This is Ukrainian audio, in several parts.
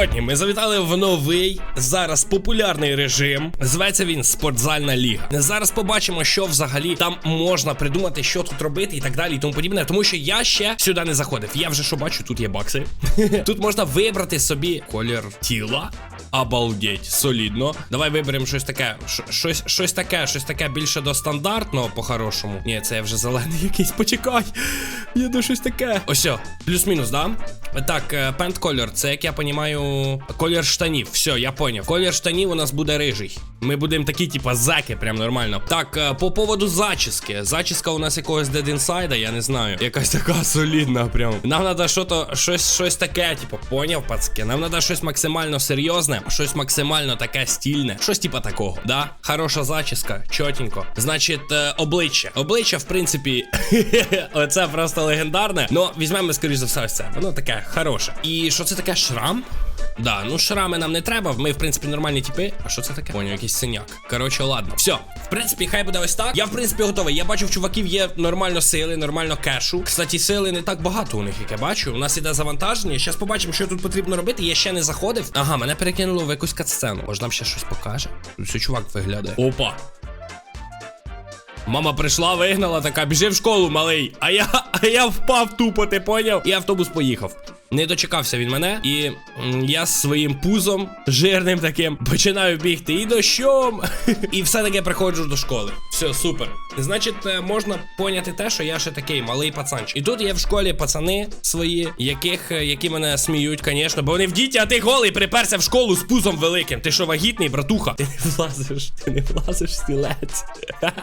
Сьогодні ми завітали в новий зараз популярний режим. Зветься він спортзальна ліга. Зараз побачимо, що взагалі там можна придумати, що тут робити і так далі, і тому подібне. Тому що я ще сюди не заходив. Я вже що бачу, тут є бакси. Тут можна вибрати собі колір тіла. Обалдеть, солідно. Давай виберемо щось таке. Щось, щось таке, щось таке більше до стандартного, по-хорошому. Ні, це я вже зелений якийсь. Почекай. Я до щось таке. Ось, плюс-мінус, да? Так, пент колір, це як я понімаю, колір штанів. Все, я поняв. Колір штанів у нас буде рижий. Ми будемо такі, типа, зеки, прям нормально. Так, е, по поводу зачіски. Зачіска у нас якогось Dead Inside, я не знаю. Якась така солідна, прям. Нам треба щось, щось таке, типу, поняв, пацки. Нам треба щось максимально серйозне, щось максимально таке стільне. Щось типа такого, да? Хороша зачіска, чотенько. Значить, е, обличчя. Обличчя, в принципі, оце просто легендарне. Ну, візьмемо, скоріш за все, ось це. Воно таке хороше. І що це таке шрам? Да, ну шрами нам не треба. Ми, в принципі, нормальні типи. А що це таке? Поняв, якийсь синяк. Коротше, ладно. Все, в принципі, хай буде ось так. Я, в принципі, готовий. Я бачу, в чуваків є нормально сили, нормально кешу. Кстати, сили не так багато у них, як я бачу. У нас іде завантаження. Зараз побачимо, що тут потрібно робити. Я ще не заходив. Ага, мене перекинуло в якусь катсцену. Може, нам ще щось покаже? Тут все чувак виглядає. Опа. Мама прийшла, вигнала, така, біжи в школу, малий. А я, а я впав тупо, ти поняв? І автобус поїхав. Не дочекався він мене, і я своїм пузом жирним таким починаю бігти і дощом. І все-таки приходжу до школи. Все, супер. Значить, е, можна поняти те, що я ще такий малий пацанчик. І тут є в школі пацани свої, яких, е, які мене сміють, звісно, бо вони в діті, а ти голий приперся в школу з пузом великим. Ти що вагітний, братуха? Ти не влазиш, ти не влазиш стілець.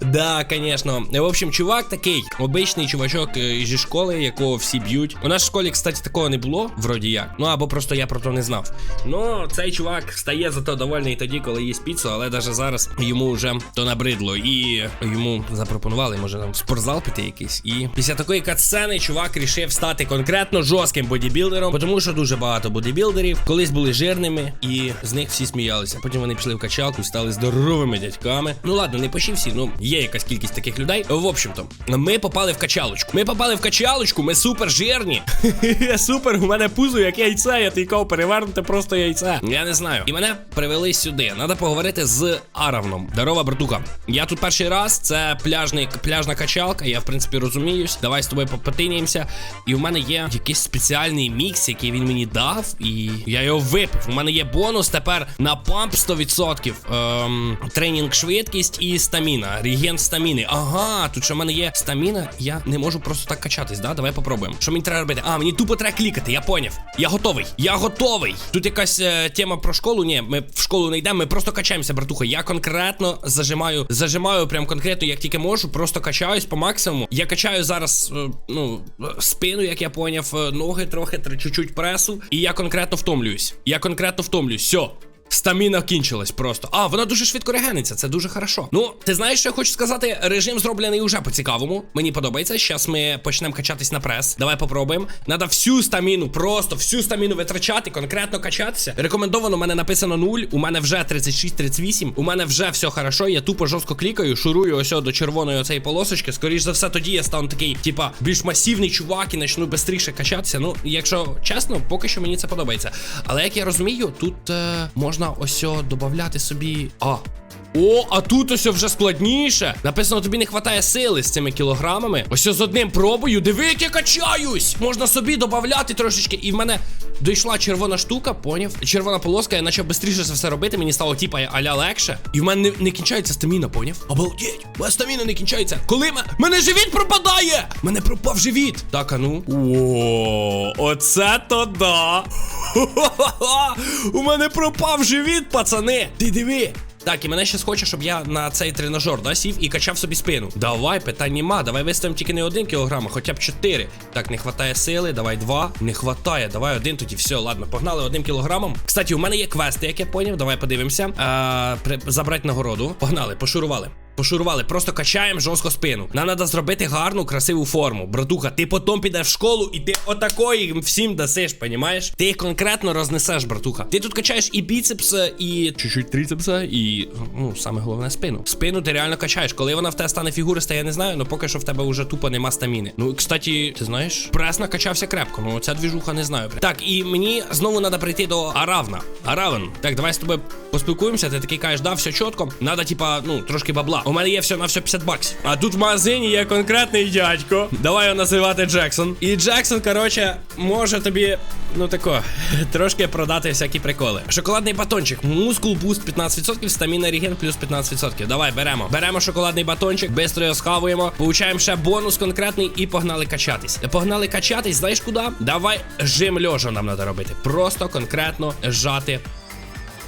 Да, конечно. В общем, чувак такий, обичний чувачок е, зі школи, якого всі б'ють. У нас в школі, кстати, такого не було, вроді як. Ну або просто я про то не знав. Ну, цей чувак стає зато довольний тоді, коли їсть піцу, але навіть зараз йому вже то набридло. І йому запропонували, може нам в спортзал піти якийсь. І після такої катсцени чувак рішив стати конкретно жорстким бодібілдером, тому що дуже багато бодібілдерів колись були жирними, і з них всі сміялися. Потім вони пішли в качалку стали здоровими дядьками. Ну ладно, не почти всі, ну є якась кількість таких людей. В общем-то, ми попали в качалочку. Ми попали в качалочку, ми супер жирні. супер, у мене пузо, як яйце, я тікав перевернути просто яйце. Я не знаю. І мене привели сюди. Надо поговорити з Аравном. Дарова, братуха. Я тут перший раз, це пляжний, пляжна качалка, я в принципі розуміюсь. Давай з тобою попотиняємося. І у мене є якийсь спеціальний мікс, який він мені дав, і я його випив. У мене є бонус тепер на памп 100%. Ем, тренінг швидкість і стаміна. Реген стаміни. Ага, тут що в мене є стаміна, я не можу просто так качатись, да? Давай попробуємо. Що мені треба робити? А, мені тупо треба клікати, я поняв. Я готовий. Я готовий. Тут якась е, тема про школу. Ні, ми в школу не йдемо, ми просто качаємося, братуха. Я конкретно зажимаю, зажимаю прям конкретно, як тільки можу, просто качаюсь по максимуму. Я качаю зараз, е, ну, спину, як я поняв, е, ноги трохи, тр- чуть-чуть пресу. І я конкретно втомлююсь. Я конкретно втомлююсь. Все. Стаміна кінчилась просто. А, вона дуже швидко регениться, це дуже хорошо. Ну, ти знаєш, що я хочу сказати? Режим зроблений уже по-цікавому. Мені подобається. Зараз ми почнемо качатись на прес. Давай попробуємо. Надо всю стаміну, просто всю стаміну витрачати, конкретно качатися. Рекомендовано, у мене написано 0, у мене вже 36-38, у мене вже все хорошо. Я тупо жорстко клікаю, шурую ось до червоної оцеї полосочки. Скоріш за все, тоді я стану такий, типа, більш масивний чувак і почну швидше качатися. Ну, якщо чесно, поки що мені це подобається. Але як я розумію, тут е, можна ось додати собі. А. О, а тут ось вже складніше. Написано, тобі не вистачає сили з цими кілограмами. Ось з одним пробую. Диви, як я качаюсь! Можна собі додати трошечки. І в мене дійшла червона штука, поняв? Червона полоска, я почав швидше це все робити. Мені стало типа аля легше. І в мене не, не кінчається стаміна, поняв? Обалдеть! Мене стаміна не кінчається. Коли ме... мене живіт пропадає! Мене пропав живіт. Так, а ну. О, оце то да. У мене пропав живіт, пацани. Ти диви. Так, і мене ще хоче, щоб я на цей тренажер да, сів і качав собі спину. Давай, питань нема. Давай виставимо тільки не один кілограм, а хоча б 4. Так, не хватає сили, давай два. Не хватає, давай один тоді. Все, ладно, погнали одним кілограмом. Кстати, у мене є квести, як я поняв. Давай подивимося. А, при... Забрати нагороду. Погнали, пошурували. Пошурували, просто качаємо жорстко спину. Нам треба зробити гарну, красиву форму. Братуха, ти потім підеш в школу і ти отакої всім дасиш, понімаєш? Ти їх конкретно рознесеш, братуха. Ти тут качаєш і біцепс, і чуть-чуть трицепса, і ну, саме головне спину. Спину ти реально качаєш. Коли вона в тебе стане фігуриста, я не знаю, але поки що в тебе вже тупо нема стаміни. Ну, кстати, ти знаєш, прес накачався крепко. Ну, ця двіжуха не знаю. Так, і мені знову треба прийти до Аравна. Аравен. Так, давай з тобою поспілкуємося. Ти такий кажеш, да, все чітко. Надо, типа, ну, трошки бабла. У мене є все на все 50 баксів. А тут в магазині є конкретний дядько. Давай його називати Джексон. І Джексон, коротше, може тобі, ну тако, трошки продати всякі приколи. Шоколадний батончик, мускул буст 15%, стаміна реген плюс 15%. Давай, беремо. Беремо шоколадний батончик, бистро його схавуємо. Получаємо ще бонус конкретний і погнали качатись. Погнали качатись, знаєш куди? Давай жим льожа нам треба робити. Просто конкретно жати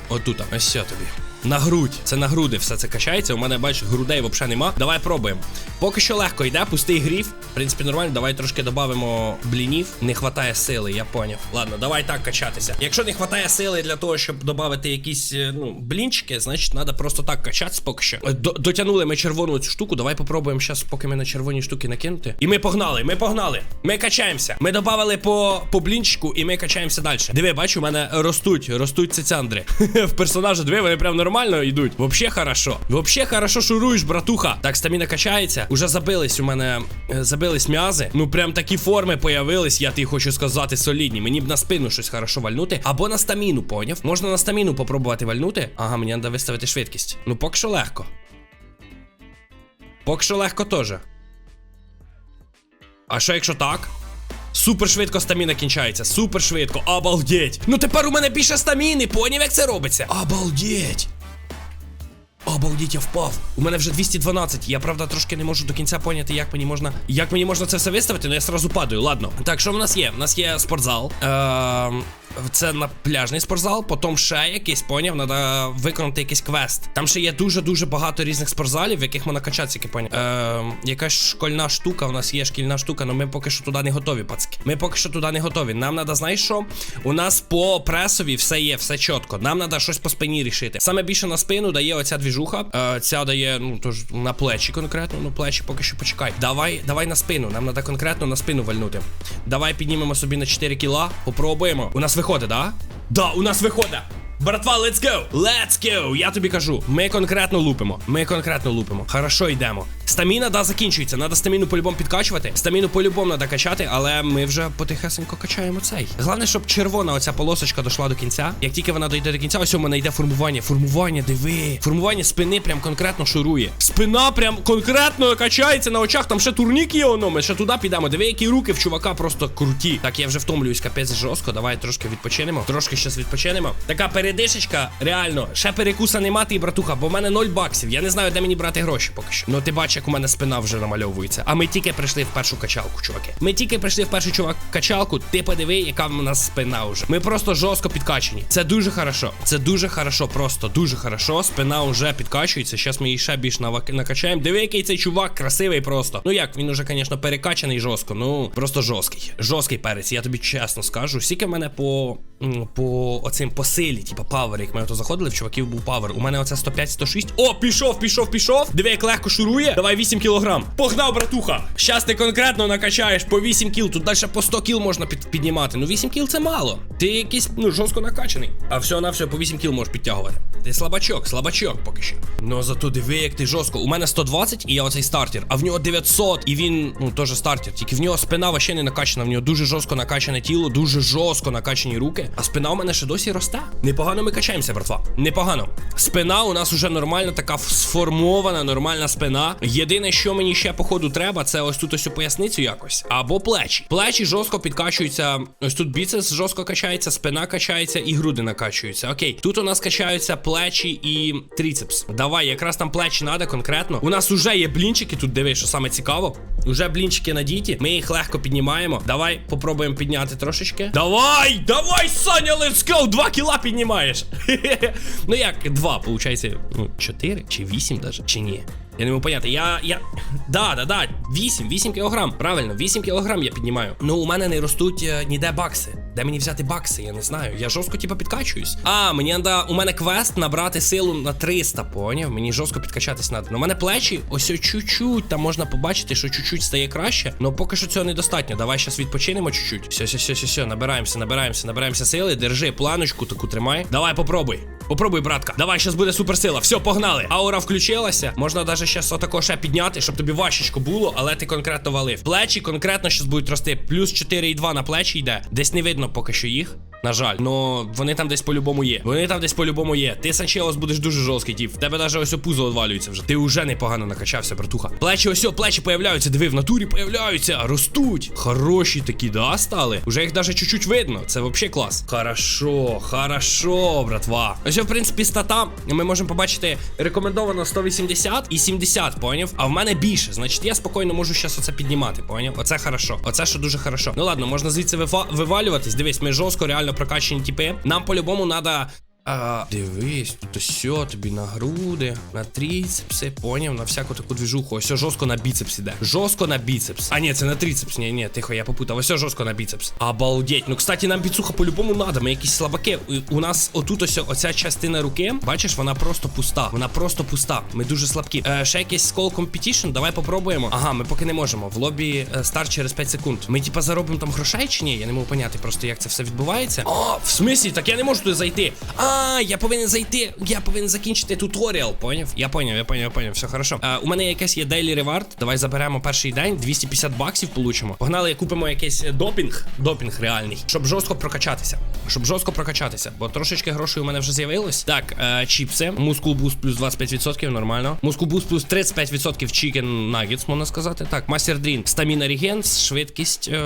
Отут, ось все тобі. На грудь, це на груди все це качається. У мене, бач, грудей взагалі нема. Давай пробуємо. Поки що легко йде, пустий гріф. В принципі, нормально. Давай трошки додамо блінів. Не хватає сили, я поняв. Ладно, давай так качатися. Якщо не хватає сили для того, щоб додати якісь е, ну, блінчики, значить треба просто так качатися поки що. Е, До- дотягнули ми червону цю штуку. Давай попробуємо зараз, поки ми на червоні штуки накинути. І ми погнали, ми погнали. Ми качаємося. Ми додали по, по блінчику і ми качаємося далі. Диви, бачу, у мене ростуть, ростуть цицяндри. В персонажа диви, вони прям нормально йдуть. Вообще хорошо. Вообще хорошо шуруєш, братуха. Так, стаміна качається. Уже забились у мене. е, Забились м'язи. Ну прям такі форми появились, я тобі хочу сказати, солідні. Мені б на спину щось хорошо вальнути. Або на стаміну, поняв? Можна на стаміну попробувати вальнути. Ага, мені треба виставити швидкість. Ну, поки що легко. Поки що легко теж. А що якщо так? Супер швидко стаміна кінчається, супер швидко, обалдеть. Ну тепер у мене більше стаміни, поняв, як це робиться? Обалдеть. Обалдіть, я впав. У мене вже 212. Я правда трошки не можу до кінця поняти, як мені можна. Як мені можна це все виставити, але я сразу падаю. Ладно. Так, що в нас є? У нас є спортзал. Ем, це на пляжний спортзал, потім ще якийсь, поняв, треба виконати якийсь квест. Там ще є дуже-дуже багато різних спортзалів, в яких можна качатися, які поняв. Ем, якась школьна штука, у нас є шкільна штука, але ми поки що туди не готові, пацки. Ми поки що туди не готові. Нам треба, знаєш що? У нас по пресові все є, все чітко. Нам треба щось по спині рішити. Саме більше на спину дає оця двіжуха. Е, ця дає, ну тож на плечі конкретно, ну плечі поки що почекай. Давай, давай на спину. Нам треба конкретно на спину вальнути. Давай піднімемо собі на 4 кіла. Попробуємо. У нас виходить, да? Да, у нас виходить. Братва, let's go! Let's go! Я тобі кажу, ми конкретно лупимо. Ми конкретно лупимо. Хорошо йдемо. Стаміна, да, закінчується. Надо стаміну по-любому підкачувати. Стаміну по-любому треба качати, але ми вже потихесенько качаємо цей. Головне, щоб червона оця полосочка дійшла до кінця. Як тільки вона дійде до кінця, ось у мене йде формування. Формування, диви. Формування спини прям конкретно шурує. Спина прям конкретно качається на очах. Там ще турнік є воно. Ми ще туди підемо. Диви, які руки в чувака просто круті. Так, я вже втомлююсь, капець жорстко. Давай трошки відпочинемо. Трошки щас відпочинемо. Така передишечка, реально. Ще перекуса нема, ти, братуха, бо в мене 0 баксів. Я не знаю, де мені брати гроші поки що. Ну ти бачиш, як у мене спина вже намальовується. А ми тільки прийшли в першу качалку, чуваки. Ми тільки прийшли в першу чувак качалку. Ти подиви, яка в нас спина вже. Ми просто жорстко підкачені. Це дуже хорошо. Це дуже хорошо, просто дуже хорошо. Спина вже підкачується. Зараз ми її ще більш навак- накачаємо. Диви, який цей чувак красивий просто. Ну як, він уже, звісно, перекачаний жорстко. Ну просто жорсткий. Жорсткий перець, я тобі чесно скажу. Скільки в мене по. По оцим по силі, типа павер, як ми ото заходили, в чуваків був павер. У мене оце 105-106. О, пішов, пішов, пішов. Диви, як легко шурує. Давай 8 кілограм. Погнав, братуха. Щас ти конкретно накачаєш по 8 кіл. Тут далі по 100 кіл можна під, піднімати. Ну 8 кіл це мало. Ти якийсь, ну, жорстко накачаний. А все на все по 8 кіл можеш підтягувати. Ти слабачок, слабачок поки що. Ну зато диви, як ти жорстко. У мене 120 і я оцей стартер, а в нього 900. І він, ну, теж стартер. Тільки в нього спина вообще не накачана. В нього дуже жорстко накачане тіло, дуже жорстко накачані руки. А спина у мене ще досі росте. Непогано ми качаємося, братва. Непогано. Спина у нас уже нормально, така сформована, нормальна спина. Єдине, що мені ще походу треба, це ось тут ось у поясницю якось. Або плечі. Плечі жорстко підкачуються. Ось тут біцепс жорстко качається, спина качається і груди накачуються. Окей, тут у нас качаються плечі і трицепс. Давай, якраз там плечі треба конкретно. У нас уже є блінчики, тут диви, що саме цікаво. Уже блінчики надіті. Ми їх легко піднімаємо. Давай попробуємо підняти трошечки. Давай! Давай, Саня, let's go! Два кіла піднімаєш. ну як, два, получається, ну, чотири чи вісім даже, чи ні? Я не можу поняти. Я. я. Да, да, да. 8, 8 кілограм. Правильно, 8 кілограм я піднімаю. Ну, у мене не ростуть е, ніде бакси. Де мені взяти бакси? Я не знаю. Я жорстко типа підкачуюсь. А, мені треба, у мене квест набрати силу на 300, поняв? Мені жорстко підкачатись треба. Ну, у мене плечі, ось чуть-чуть. Там можна побачити, що чуть-чуть стає краще. Ну поки що цього недостатньо. Давай зараз відпочинемо чуть-чуть. Все, все, все, все, все, набираємося, набираємося, набираємося сили. Держи планочку таку тримай. Давай, попробуй. Попробуй, братка. Давай, зараз буде суперсила. Все, погнали. Аура включилася. Можна навіть зараз отако ще підняти, щоб тобі важчечко було, але ти конкретно валив. Плечі конкретно зараз будуть рости. Плюс 4,2 на плечі йде. Десь не видно поки що їх. На жаль, но вони там десь по-любому є. Вони там десь по-любому є. Ти Санчелос будеш дуже жорсткий, тіп. В тебе навіть ось пузо одвалюється вже. Ти вже непогано накачався, братуха. Плечі, ось, о, плечі появляються. Диви, в натурі появляються, ростуть. Хороші такі, да, стали. Уже їх навіть чуть-чуть видно. Це взагалі клас. Хорошо, хорошо, братва. Ось, в принципі, стата. Ми можемо побачити рекомендовано 180 і 70, поняв? А в мене більше. Значить, я спокійно можу зараз оце піднімати, поняв? Оце хорошо. Оце що дуже хорошо. Ну ладно, можна звідси вива- вивалюватись. Дивись, ми жорстко, реально прокачені типи. Нам по-любому треба. А, дивись, тут все тобі на груди, на тріцепси, поняв, на всяку таку двіжуху. Ось жорстко на біцепс іде. Жорстко на біцепс. А ні, це на тріцепс. Ні, ні, тихо, я попутав. Ось жорстко на біцепс. Обалдеть. Ну, кстати, нам біцуха по-любому надо. Ми якісь слабаки. У, нас отут ось оця частина руки, бачиш, вона просто пуста. Вона просто пуста. Ми дуже слабкі. Е, ще якийсь скол компетішн, давай попробуємо. Ага, ми поки не можемо. В лобі е, старт через 5 секунд. Ми типа заробимо там грошей чи ні? Я не можу поняти просто, як це все відбувається. О, в смислі, так я не можу туди зайти. А, я повинен зайти. Я повинен закінчити туторіал. Поняв? Я поняв, я поняв, я поняв. Все хорошо. Е, у мене якась є дейлі ревард. Давай заберемо перший день, 250 баксів получимо. Погнали, купимо якийсь е, допінг. Допінг реальний, щоб жорстко прокачатися. Щоб жорстко прокачатися. Бо трошечки грошей у мене вже з'явилось. Так, е, чіпси. Мускул буст плюс 25%, нормально. Мускул буст плюс 35% чікен наггетс, можна сказати. Так, мастер дрінк. Стаміна регенс, швидкість. Е,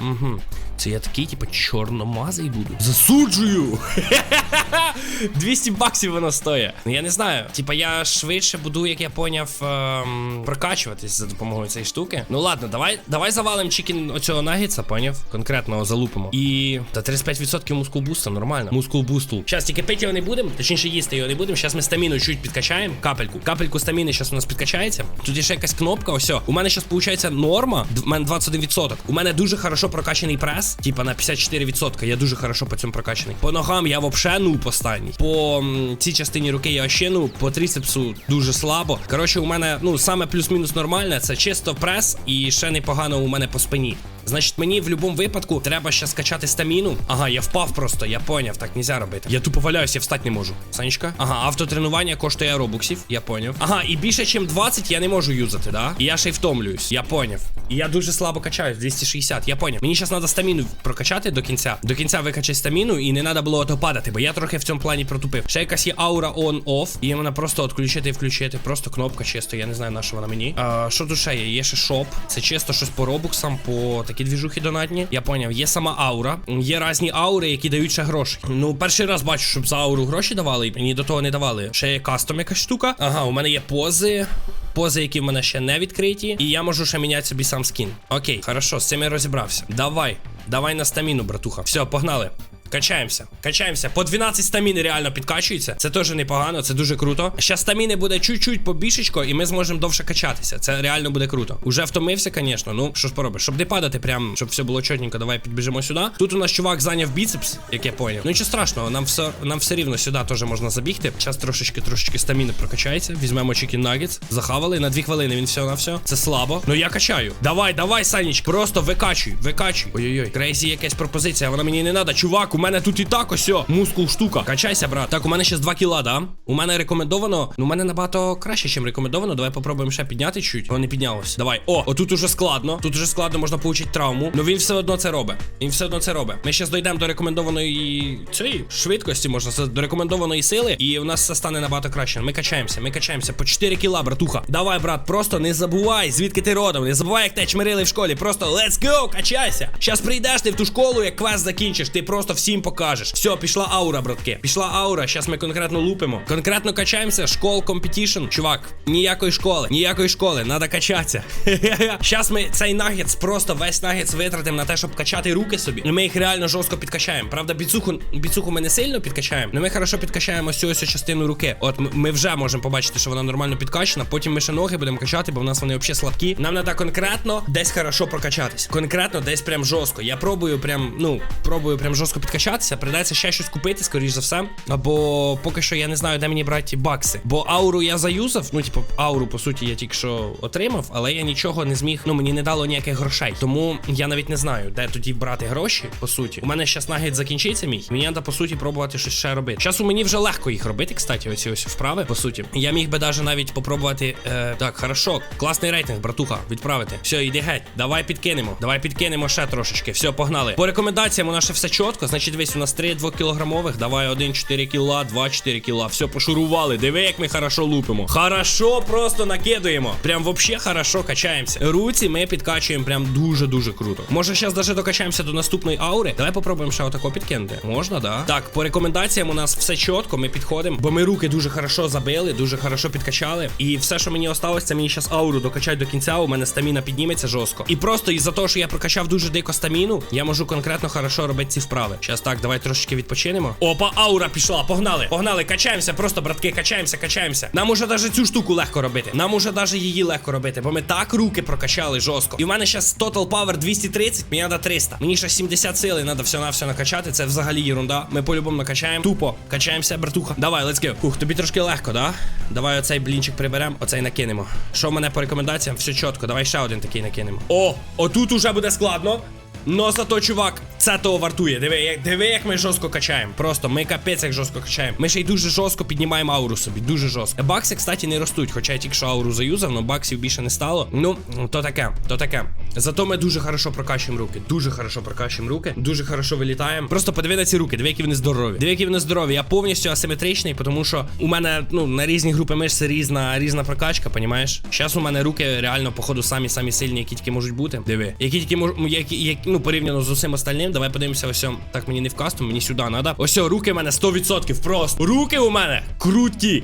угу. Це я такий, типу, чорномазий буду. Засуджую! 200 баксів воно стоїть. Я не знаю. Типа я швидше буду, як я поняв, ем, прокачуватись за допомогою цієї штуки. Ну ладно, давай, давай завалим чікін оцього нагетса, поняв? Конкретно залупимо. І. Та 35% мускул буста, нормально. Мускул бусту. Зараз тільки пити його не будемо, точніше їсти його не будемо. Зараз ми стаміну чуть підкачаємо. Капельку. Капельку стаміни зараз у нас підкачається. Тут є ще якась кнопка. Ось. У мене зараз виходить норма. У мене 21%. У мене дуже хорошо прокачаний прес. Типа на 54%. Я дуже хорошо по цьому прокачаний. По ногам я вообще ну останній. По м, цій частині руки я ще ну, по трицепсу дуже слабо. Коротше, у мене ну саме плюс-мінус нормальне. Це чисто прес і ще непогано у мене по спині. Значить, мені в будь-якому випадку треба ще скачати стаміну. Ага, я впав просто, я поняв, так нельзя робити. Я тупо валяюсь, я встати не можу. Санечка? Ага, автотренування коштує робуксів, я поняв. Ага, і більше, ніж 20 я не можу юзати, да? І я ще й втомлююсь, я поняв. І я дуже слабо качаюсь, 260, я поняв. Мені зараз треба стаміну прокачати до кінця. До кінця викачати стаміну і не треба було ото падати, бо я трохи в цьому плані протупив. Ще якась є аура on-off, і вона просто відключити і включити. Просто кнопка чисто, я не знаю, на що вона мені. А, що тут ще є? Є ще шоп. Це чисто щось по робуксам, по такі двіжухи донатні. Я поняв, є сама аура. Є різні аури, які дають ще гроші. Ну, перший раз бачу, щоб за ауру гроші давали, і мені до того не давали. Ще є кастом якась штука. Ага, у мене є пози. Пози, які в мене ще не відкриті, і я можу ще міняти собі сам скін. Окей, хорошо, з цим я розібрався. Давай, давай на стаміну, братуха. Все, погнали. Качаємося, качаємося. По 12 стаміни реально підкачується. Це теж непогано, це дуже круто. Ще стаміни буде чуть-чуть побільшечко, і ми зможемо довше качатися. Це реально буде круто. Уже втомився, звісно. Ну, що ж поробиш? Щоб не падати, прям, щоб все було чотненько, давай підбіжимо сюди. Тут у нас чувак зайняв біцепс, як я поняв. Ну нічого страшного, нам все нам все рівно сюди теж можна забігти. Зараз трошечки, трошечки стаміни прокачається. Візьмемо чікен нагетс. Захавали на дві хвилини. Він все на все. Це слабо. Ну я качаю. Давай, давай, Саніч, просто викачуй, викачуй. Ой-ой-ой, крейзі якась пропозиція. Вона мені не треба. Чувак, мене тут і так ось. Мускул штука. Качайся, брат. Так, у мене ще 2 кіла, да? У мене рекомендовано. Ну, у мене набагато краще, ніж рекомендовано. Давай попробуємо ще підняти чуть. О, не піднялось. Давай. О, отут уже складно. Тут уже складно можна получити травму. Ну він все одно це робить. Він все одно це робить. Ми зараз дійдемо до рекомендованої цієї швидкості, можна до рекомендованої сили, і у нас все стане набагато краще. Ми качаємося, ми качаємося по 4 кіла, братуха. Давай, брат, просто не забувай, звідки ти родом. Не забувай, як те чмирили в школі. Просто let's go, качайся. Щас прийдеш ти в ту школу, як квест закінчиш. Ти просто всі всім покажеш. Все, пішла аура, братки. Пішла аура. Зараз ми конкретно лупимо. Конкретно качаємося. Школ компетішн. Чувак, ніякої школи, ніякої школи, надо качатися. Зараз ми цей нагетс, просто весь нагетс витратимо на те, щоб качати руки собі. І ми їх реально жорстко підкачаємо. Правда, біцуху, біцуху ми не сильно підкачаємо, але ми хорошо підкачаємо цю частину руки. От ми, вже можемо побачити, що вона нормально підкачана. Потім ми ще ноги будемо качати, бо в нас вони взагалі слабкі. Нам треба конкретно десь хорошо прокачатись. Конкретно десь прям жорстко. Я пробую прям, ну, пробую прям жорстко підкачатися. Придеться ще щось купити, скоріш за все. Або поки що я не знаю, де мені брати бакси. Бо ауру я заюзав. Ну, типу, ауру, по суті, я тільки що отримав, але я нічого не зміг. Ну, мені не дало ніяких грошей. Тому я навіть не знаю, де тоді брати гроші, по суті. У мене щас нагід закінчиться мій. Мені треба, по суті, пробувати щось ще робити. Часу мені вже легко їх робити, кстати, оці ось вправи, по суті. Я міг би даже навіть попробувати. Е, так, хорошо, класний рейтинг, братуха, відправити. Все, іди геть. Давай підкинемо. Давай підкинемо ще трошечки. Все, погнали. По рекомендаціям у нас ще все чітко. Значить, дивись, у нас 3 2 кілограмових. Давай 1 4 кіла, 2 4 кіла. Все, пошурували. Диви, як ми хорошо лупимо. Хорошо, просто накидуємо. Прям вообще хорошо качаємося. Руці ми підкачуємо прям дуже-дуже круто. Може, зараз даже докачаємося до наступної аури. Давай попробуємо ще отако підкинути. Можна, да? Так, по рекомендаціям у нас все чітко, ми підходимо, бо ми руки дуже хорошо забили, дуже хорошо підкачали. І все, що мені осталось, це мені зараз ауру докачати до кінця. У мене стаміна підніметься жорстко. І просто із-за того, що я прокачав дуже дико стаміну, я можу конкретно хорошо робити ці вправи. Зараз так, давай трошечки відпочинемо. Опа, аура пішла. Погнали, погнали, качаємося, просто братки, качаємося, качаємося. Нам уже даже цю штуку легко робити. Нам уже даже її легко робити, бо ми так руки прокачали жорстко. І в мене зараз Total Power 230, мені треба 300. Мені ще 70 сили треба все на все накачати. Це взагалі єрунда. Ми по-любому накачаємо. Тупо качаємося, братуха. Давай, let's go. Хух, тобі трошки легко, да? Давай оцей блінчик приберемо, оцей накинемо. Що в мене по рекомендаціям? Все чітко. Давай ще один такий накинемо. О, отут уже буде складно. Но зато, чувак, це того вартує. Диви, як диви, як ми жорстко качаємо. Просто ми капець як жорстко качаємо. Ми ще й дуже жорстко піднімаємо ауру собі. Дуже жорстко. Бакси, кстати, не ростуть, хоча я тільки що ауру заюзав, але баксів більше не стало. Ну, то таке, то таке. Зато ми дуже хорошо прокачуємо руки. Дуже хорошо прокачуємо руки. Дуже хорошо вилітаємо. Просто подиви на ці руки, диви, які вони здорові. Диви, які вони здорові. Я повністю асиметричний, тому що у мене ну на різні групи мишць різна різна прокачка, понімаєш? Зараз у мене руки реально, походу, самі самі сильні, які тільки можуть бути. Диви, які тільки мож, які, які, ну порівняно з усім остальним. Давай подивимося, ось. о. Так, мені не в кастом, мені сюди треба. Ось руки у мене 100% просто. Руки у мене круті.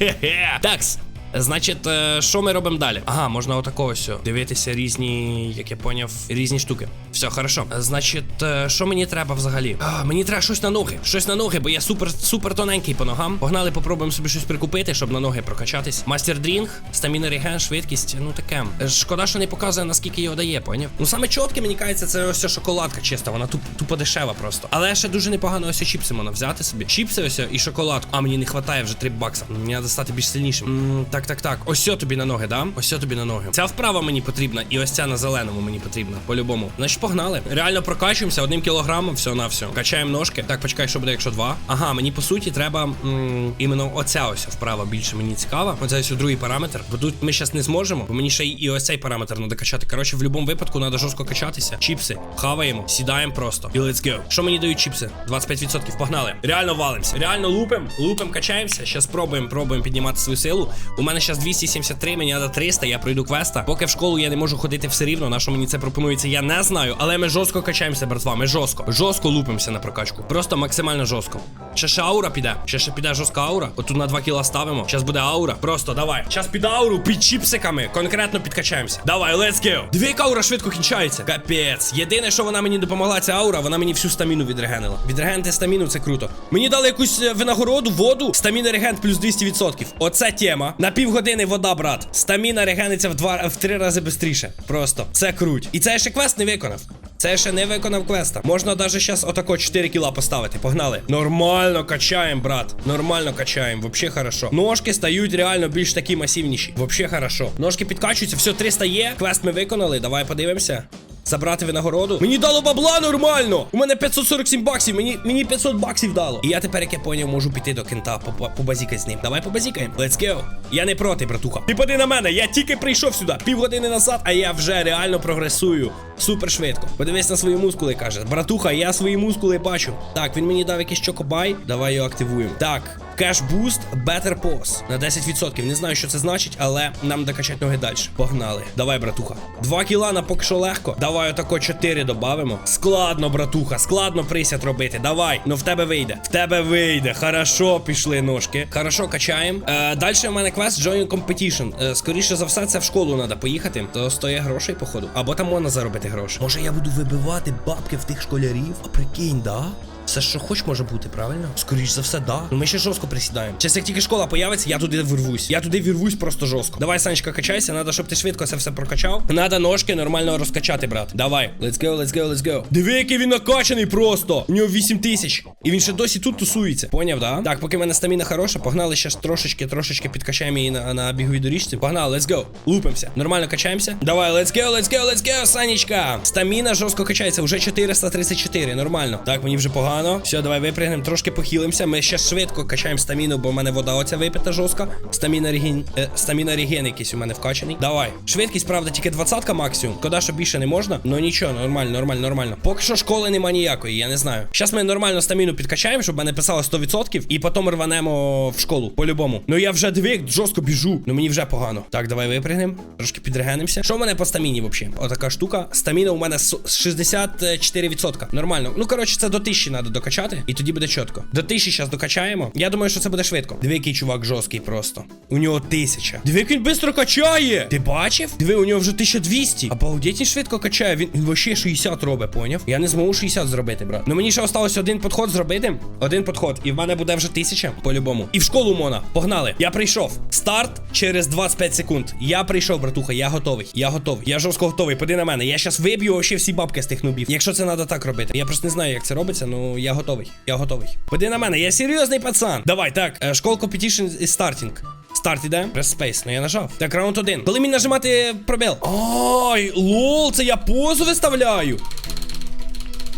Такс. Значить, е, що ми робимо далі? Ага, можна отакого ось дивитися різні, як я поняв, різні штуки. Все, хорошо. Значить, е, що мені треба взагалі? А, мені треба щось на ноги. Щось на ноги, бо я супер супер тоненький по ногам. Погнали, попробуємо собі щось прикупити, щоб на ноги прокачатись. Мастер дрінг, стаміна реген, швидкість. Ну таке. Е, Шкода, що не показує, наскільки його дає, поняв? Ну саме чітке, мені кажеться, це ось шоколадка чиста, вона туп, тупо дешева просто. Але ще дуже непогано ось чіпси можна взяти собі. Чіпси ось і шоколадку. А мені не вистачає вже 3 бакса. Мені треба стати більш сильнішим. М, так, так, так. Ось сьо тобі на ноги, да? Ось тобі на ноги. Ця вправа мені потрібна, і ось ця на зеленому мені потрібна. По-любому. Значить, погнали. Реально прокачуємося одним кілограмом, все на все. Качаємо ножки. Так, почекай, що буде, якщо два. Ага, мені по суті треба м, іменно оця ось вправа більше мені цікава. Оце ось другий параметр. Бо тут ми зараз не зможемо, бо мені ще і ось цей параметр треба качати. Коротше, в будь-якому випадку треба жорстко качатися. Чіпси, хаваємо, сідаємо просто. І let's go. Що мені дають чіпси? 25%. Погнали. Реально валимося. Реально лупим, лупим, качаємося. Зараз пробуємо, пробуємо піднімати свою силу. У мене зараз 273, мені треба 300, я пройду квеста. Поки в школу я не можу ходити все рівно. На що мені це пропонується, я не знаю. Але ми жорстко качаємося, братва. Ми жорстко. Жорстко лупимося на прокачку. Просто максимально жорстко. Ще ще аура піде. Ще ще піде жорстка аура. Отут на 2 кіла ставимо. Зараз буде аура. Просто давай. Зараз під ауру, під чіпсиками. Конкретно підкачаємося. Давай, let's go. Дві аура швидко кінчається. Капець. Єдине, що вона мені допомогла, ця аура, вона мені всю стаміну відрегенила. Відрегенти стаміну, це круто. Мені дали якусь е, винагороду, воду. Стаміна регент плюс 200%. Оце тема. На півгодини вода, брат. Стаміна регениться в два в три рази швидше. Просто це круть. І це ще квест не виконав. Це ще не виконав квеста. Можна навіть зараз отако 4 кіла поставити. Погнали. Нормально качаємо, брат. Нормально качаємо. Вообще хорошо. Ножки стають реально більш такі масивніші. Вообще хорошо. Ножки підкачуються, все 300 є. Квест ми виконали. Давай подивимося. Забрати винагороду. Мені дало бабла нормально. У мене 547 баксів. Мені мені 500 баксів дало. І я тепер, як я поняв, можу піти до кента по- побазікати з ним. Давай побазікаємо. Let's go. Я не проти, братуха. Ти поди на мене. Я тільки прийшов сюди. Півгодини назад, а я вже реально прогресую. Супер швидко. Подивись на свої мускули, каже. Братуха, я свої мускули бачу. Так, він мені дав якийсь чокобай. Давай його активуємо. Так. Boost Better Pose на 10%. Не знаю, що це значить, але нам докачати ноги далі. Погнали. Давай, братуха. 2 кіла на поки що легко. Давай отако 4 добавимо. Складно, братуха, складно присяд робити. Давай. Ну в тебе вийде. В тебе вийде. Хорошо, пішли ножки. Хорошо, качаємо. Е, далі в мене квест Join Competition. Е, скоріше за все, це в школу треба поїхати. То стоїть грошей, походу. Або там можна заробити гроші. Може я буду вибивати бабки в тих школярів? А прикинь, да? Все, що хоч може бути, правильно? Скоріш за все, да. Ну ми ще жорстко присідаємо. Зараз як тільки школа появиться, я туди вирвусь. Я туди вірвусь просто жорстко. Давай, Санечка, качайся. Надо, щоб ти швидко це все прокачав. Надо ножки нормально розкачати, брат. Давай. Let's go, let's go, let's go. Диви, який він накачаний просто. У нього 8 тисяч. І він ще досі тут тусується. Поняв, да? Так, поки в мене стаміна хороша, погнали ще трошечки, трошечки підкачаємо її на, на біговій доріжці. Погнали, let's go. Лупимося. Нормально качаємося. Давай, let's go, let's go, let's go, Санечка. Стаміна жорстко качається. Вже 434. Нормально. Так, мені вже погано. Все, давай випрягнемо, трошки похилимося. Ми ще швидко качаємо стаміну, бо в мене вода оця випита жорстко. Стаміна реген, е, стаміна реген якийсь у мене вкачаний. Давай. Швидкість, правда, тільки 20 максимум. Кода, що більше не можна. Ну нічого, нормально, нормально, нормально. Поки що школи нема ніякої, я не знаю. Зараз ми нормально стаміну підкачаємо, щоб мене писало 100%, і потім рванемо в школу. По-любому. Ну я вже дві жорстко біжу. Ну мені вже погано. Так, давай випрягнемо. Трошки підрегенимося. Що в мене по стаміні взагалі? Отака штука. Стаміна у мене 64%. Нормально. Ну коротше, це до 1000 треба докачати, і тоді буде чітко. До 1000 зараз докачаємо. Я думаю, що це буде швидко. Диви, який чувак жорсткий просто. У нього 1000. Диви, як він швидко качає. Ти бачив? Диви, у нього вже 1200. Обалдеть, він швидко качає. Він, він вообще 60 робить, поняв? Я не зможу 60 зробити, брат. Ну мені ще осталось один подход зробити. Один подход. І в мене буде вже 1000 по-любому. І в школу Мона. Погнали. Я прийшов. Старт через 25 секунд. Я прийшов, братуха. Я готовий. Я готовий. Я жорстко готовий. Поди на мене. Я щас виб'ю вообще всі бабки з тих нубів. Якщо це треба так робити. Я просто не знаю, як це робиться. Ну я готовий. Я готовий. Поди на мене. Я серйозний пацан. Давай, так. е, Школ competition і стартінг. Старт іде. Space. Ну я нажав. Так, раунд один. Коли мені нажимати пробіл? Ай, лол, це я позу виставляю.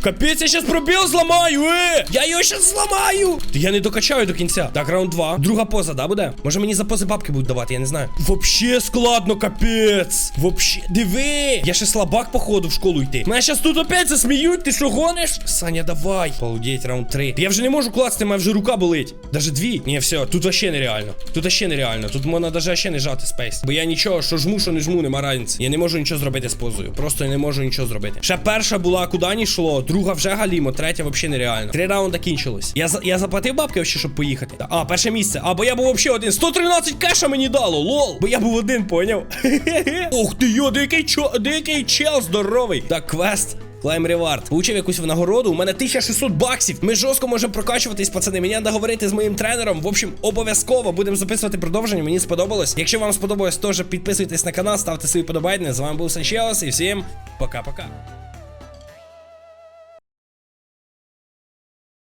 Капець, я щас пробіл зламаю, е! Я його щас зламаю! Я не докачаю до кінця. Так, раунд 2. Друга поза, да, буде? Може мені за пози бабки будуть давати, я не знаю. Вообще складно, капець. Вообще. Диви! Я ще слабак, походу, в школу йти. Мене щас тут опять засміють, ти що гониш? Саня, давай. Полудіть, раунд 3. Я вже не можу класти, мене вже рука болить. Даже дві. Ні, все, тут вообще нереально. Тут вообще нереально. Тут можна даже ще не жати спейс. Бо я нічого, що жму, що не жму, нема разниці. Я не можу нічого зробити з позою. Просто я не можу нічого зробити. Ще перша була куди не йшло, друга вже галімо, третя взагалі нереально. Три раунди кінчилось. Я я заплатив бабки вообще, щоб поїхати. А, перше місце. А, бо я був вообще один. 113 кеша мені дало, лол. Бо я був один, поняв? Ух ти йо, деякий чо, деякий чел здоровий. Так, квест. Клайм ревард. Получив якусь нагороду. У мене 1600 баксів. Ми жорстко можемо прокачуватись, пацани. Мені треба говорити з моїм тренером. В общем, обов'язково будемо записувати продовження. Мені сподобалось. Якщо вам сподобалось, теж підписуйтесь на канал, ставте свої подобайки. З вами був Санчелос і всім пока-пока.